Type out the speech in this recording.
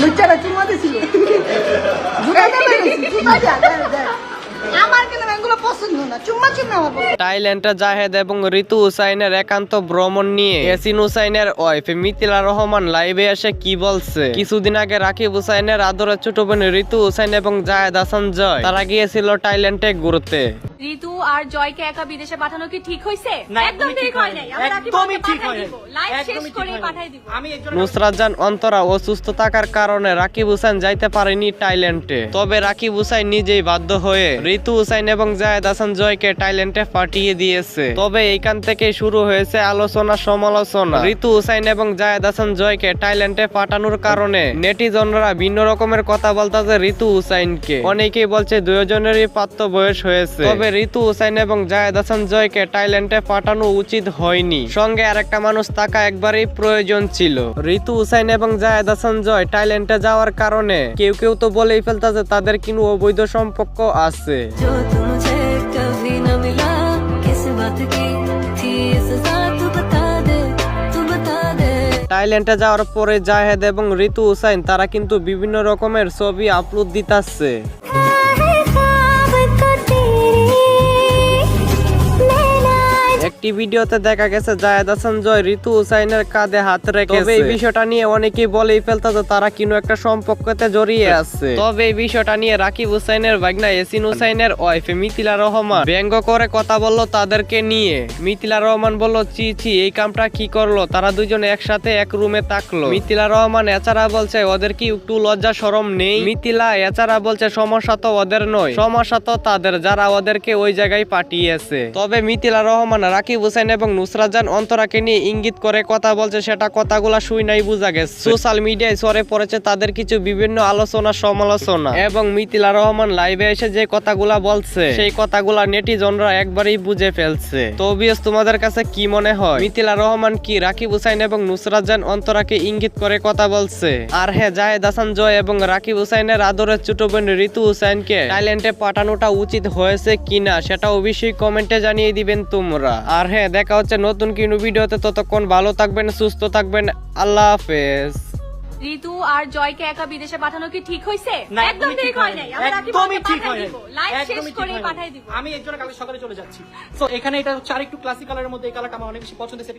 লুচ্চারা চুমা দিছিল জুতা দিয়ে বেরোইছি, জুতা দিয়া, দেখ, দেখ। আমার কিন্তু এগুলো পছন্দ না চুম্মা চুম্মা আমার পছন্দ। জাহেদ এবং ঋতু হুসাইনের একান্ত ভ্রমণ নিয়ে হুসাইনের রহমান এসে কি বলছে? কিছুদিন আগে রাকিব হুসাইনের আদরের ছোট বোন ঋতু হুসাইন এবং জাহেদ হাসান জয় তারা গিয়েছিল টাইল্যান্ডে ঘুরতে। ঋতু আর জয়কে একা বিদেশে পাঠানো কি ঠিক হয়েছে না, একদম ঠিক হয় নাই একদমই ঠিক। দিব? লাইভ শেষ করে পাঠাই দিব। আমি একজন নুসরাত জান অন্তরা অসুস্থ থাকার কারণে রাকিব হুসাইন যাইতে পারেনি টাইল্যান্ডে তবে রাকিব হুসাইন নিজেই বাধ্য হয়ে ঋতু হুসাইন এবং জায়েদ হাসান জয়কে টাইল্যান্ডে পাঠিয়ে দিয়েছে। তবে এইখান থেকে শুরু হয়েছে আলোচনা সমালোচনা। ঋতু হুসাইন এবং জায়েদ হাসান জয়কে টাইল্যান্ডে পাঠানোর কারণে নেটিজনরা ভিন্ন রকমের কথা বলতেছে ঋতু হুসাইনকে। অনেকেই বলছে দুজনেরই প্রাপ্ত বয়স হয়েছে। তবে তবে ঋতু হুসাইন এবং জায়েদ হাসান জয়কে টাইল্যান্ডে পাঠানো উচিত হয়নি। সঙ্গে আরেকটা মানুষ থাকা একবারই প্রয়োজন ছিল। ঋতু হুসাইন এবং জায়দ হাসান জয় টাইল্যান্ডে যাওয়ার কারণে কেউ কেউ তো বলেই ফেলতা যে তাদের কিন্তু অবৈধ সম্পর্ক আছে। টাইল্যান্ডে যাওয়ার পরে জাহেদ এবং ঋতু হুসাইন তারা কিন্তু বিভিন্ন রকমের ছবি আপলোড দিতাচ্ছে একটি ভিডিওতে দেখা গেছে জায়েদ হাসান জয় ঋতু হুসাইনের কাঁধে হাত রেখে তবে এই বিষয়টা নিয়ে অনেকেই বলেই ফেলতেছে তারা কিনো একটা সম্পর্কতে জড়িয়ে আছে। তবে এই বিষয়টা নিয়ে রাকিব হুসাইনের ভাগনা এসিন হুসাইনের ওয়াইফ মিথিলা রহমান ব্যঙ্গ করে কথা বলল তাদেরকে নিয়ে। মিথিলা রহমান বলল চি চি এই কামটা কি করল? তারা দুজন একসাথে এক রুমে থাকল। মিথিলা রহমান এছাড়া বলছে ওদের কি একটু লজ্জা সরম নেই? মিথিলা এছাড়া বলছে সমস্যা তো ওদের নয়। সমস্যা তো তাদের যারা ওদেরকে ওই জায়গায় পাঠিয়েছে। তবে মিথিলা রহমান রাকিব হোসেন এবং নুসরাত জান অন্তরাকে নিয়ে ইঙ্গিত করে কথা বলছে, সেটা কথাগুলা শুই নাই বোঝা গেছে। সোশ্যাল মিডিয়ায় সরে পড়েছে তাদের কিছু বিভিন্ন আলোচনা, সমালোচনা এবং মিথিলা রহমান লাইভে এসে যে কথাগুলা বলছে, সেই কথাগুলা নেটিজনরা একবারই বুঝে ফেলছে। তো অবভিয়াস তোমাদের কাছে কি মনে হয়? মিথিলা রহমান কি রাকিব হুসাইন এবং নুসরাত জান অন্তরাকে ইঙ্গিত করে কথা বলছে? আর হ্যাঁ জাহেদ হাসান জয় এবং রাকিব হুসাইনের আদরের ছোট বোন ঋতু হুসাইনকে টাইল্যান্ডে পাঠানোটা উচিত হয়েছে কিনা, সেটা অবশ্যই কমেন্টে জানিয়ে দিবেন তোমরা। আর হ্যাঁ দেখা হচ্ছে নতুন কিনু ভিডিওতে। ততক্ষণ ভালো থাকবেন সুস্থ থাকবেন। আল্লাহ হাফেজ। ঋতু আর জয়কে একা বিদেশে পাঠানো কি ঠিক হয়েছে না, একদম একদমই ঠিক হয় হয়নি। নাই। আমরা কি একদমই ঠিক হয় দিব। লাইভ শেষ একদমই ঠিক করে। পাঠাই দিব। আমি একজনের কালকে সকালে চলে যাচ্ছি। তো এখানে এটা হচ্ছে আরেকটু ক্লাসিক কালারের মধ্যে এই কালারটা আমার অনেক বেশি পছন্দ হয়েছে